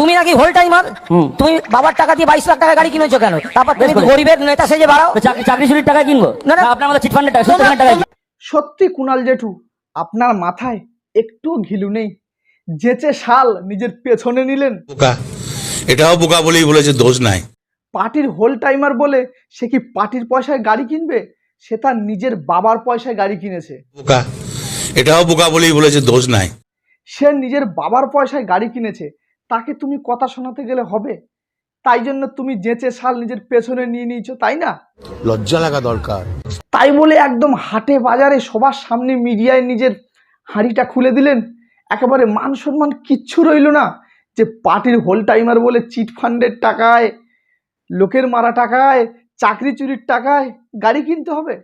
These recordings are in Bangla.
তুমি নাকি হোল টাইমার তুমি বাবার টাকা দিয়ে বাইশ লাখ টাকা গাড়ি কিনেছো কেন? তারপর তুমি গরিবের নেতা সেজে বাড়াও। চাকরি চুরির টাকা কিনবো? না, না। না আপনার মতো চিটফান্ডের টাকা সত্যি কুণাল জেঠু আপনার মাথায় একটু ঘিলু নেই। যেচে শাল নিজের পেছনে নিলেন। বোকা। এটাও বোকা বলেই বলেছে দোষ নাই। পার্টির হোল টাইমার বলে সে কি পার্টির পয়সায় গাড়ি কিনবে? সে তার নিজের বাবার পয়সায় গাড়ি কিনেছে। বোকা। এটাও বোকা বলেই বলেছে দোষ নাই। সে নিজের বাবার পয়সায় গাড়ি কিনেছে। তাকে তুমি কথা শোনাতে গেলে হবে? তাই জন্য তুমি যেচে শাল নিজের পেছনে নিয়ে নিয়েছো তাই না? লজ্জা লাগা দরকার। তাই বলে একদম হাটে বাজারে সবার সামনে মিডিয়ায় নিজের হাঁড়িটা খুলে দিলেন। একেবারে মান সম্মান কিচ্ছু রইল না যে পার্টির হোল টাইমার বলে চিট ফান্ডের টাকায় লোকের মারা টাকায় চাকরি চুরির টাকায় গাড়ি কিনতে হবে?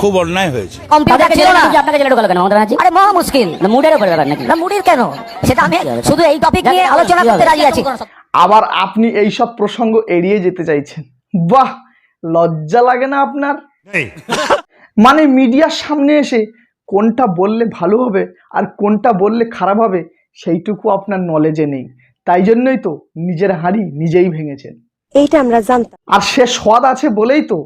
খুব অন্যায় হয়েছে। কম্পিউটার ছিল না। আপনার কাছে ঢোকালো কেন? মমতা ব্যানার্জি আরে মহা মুশকিল। মুডের উপরে ব্যাপার নাকি? না মুডির কেন? সেটা আমি শুধু এই টপিক নিয়ে আলোচনা করতে রাজি আছি। আবার আপনি এই সব প্রসঙ্গ এড়িয়ে যেতে চাইছেন। বাহ! লজ্জা লাগে না আপনার? মানে মিডিয়ার সামনে এসে কোনটা বললে ভালো হবে আর কোনটা বললে খারাপ হবে সেইটুকু আপনার নলেজে নেই। তাই জন্যই তো নিজের হাঁড়ি নিজেই ভেঙেছেন। এইটা আমরা জানতাম। আর সে সৎ আছে বলেই তো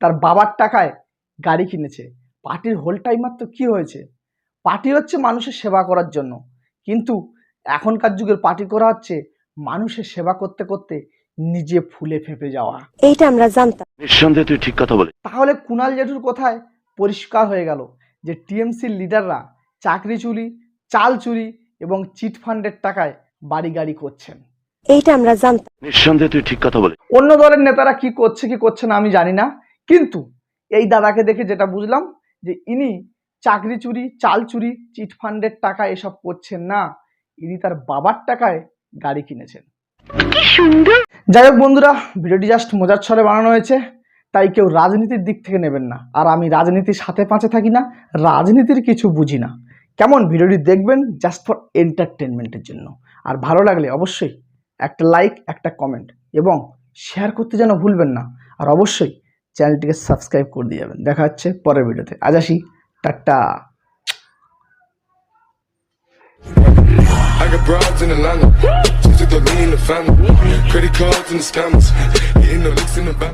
তার বাবার টাকায় গাড়ি কিনেছে। পার্টির হোল টাইমার তো কি হয়েছে? পার্টি হচ্ছে মানুষের সেবা করার জন্য। কিন্তু এখনকার যুগের পার্টি করা হচ্ছে মানুষের সেবা করতে করতে নিজে ফুলে ফেঁপে যাওয়া। এইটা আমরা জানতাম। নিঃসন্দেহে তুই ঠিক কথা বলে। তাহলে কুণাল জেঠুর কোথায় পরিষ্কার হয়ে গেল যে টিএমসির লিডাররা চাকরি চুরি চাল চুরি এবং চিট ফান্ডের টাকায় বাড়ি গাড়ি করছেন। এইটা আমরা জানতাম। নিঃসন্দেহে তুই ঠিক কথা বলে অন্য দলের নেতারা কি করছে কি করছে না আমি জানি না। কিন্তু এই দাদাকে দেখে যেটা বুঝলাম যে ইনি চাকরি চুরি চাল চুরি চিট ফান্ডের টাকা এসব করছেন না। ইনি তার বাবার টাকায় গাড়ি কিনেছেন। যাই হোক বন্ধুরা ভিডিওটি জাস্ট মজার ছলে বানানো হয়েছে তাই কেউ রাজনীতির দিক থেকে নেবেন না। আর আমি রাজনীতির সাথে পাঁচে থাকি না রাজনীতির কিছু বুঝি না। কেমন? ভিডিওটি দেখবেন জাস্ট ফর এন্টারটেনমেন্টের জন্য। আর ভালো লাগলে অবশ্যই একটা লাইক একটা কমেন্ট এবং শেয়ার করতে যেন ভুলবেন না আর অবশ্যই চ্যানেলটিকে সাবস্ক্রাইব করে দিয়ে যাবেন দেখা হচ্ছে পরের ভিডিওতে আজ আসি tata I got broads in Atlanta. Just took the lean in the family. Credit cards and the scammers. Hitting the licks in the back.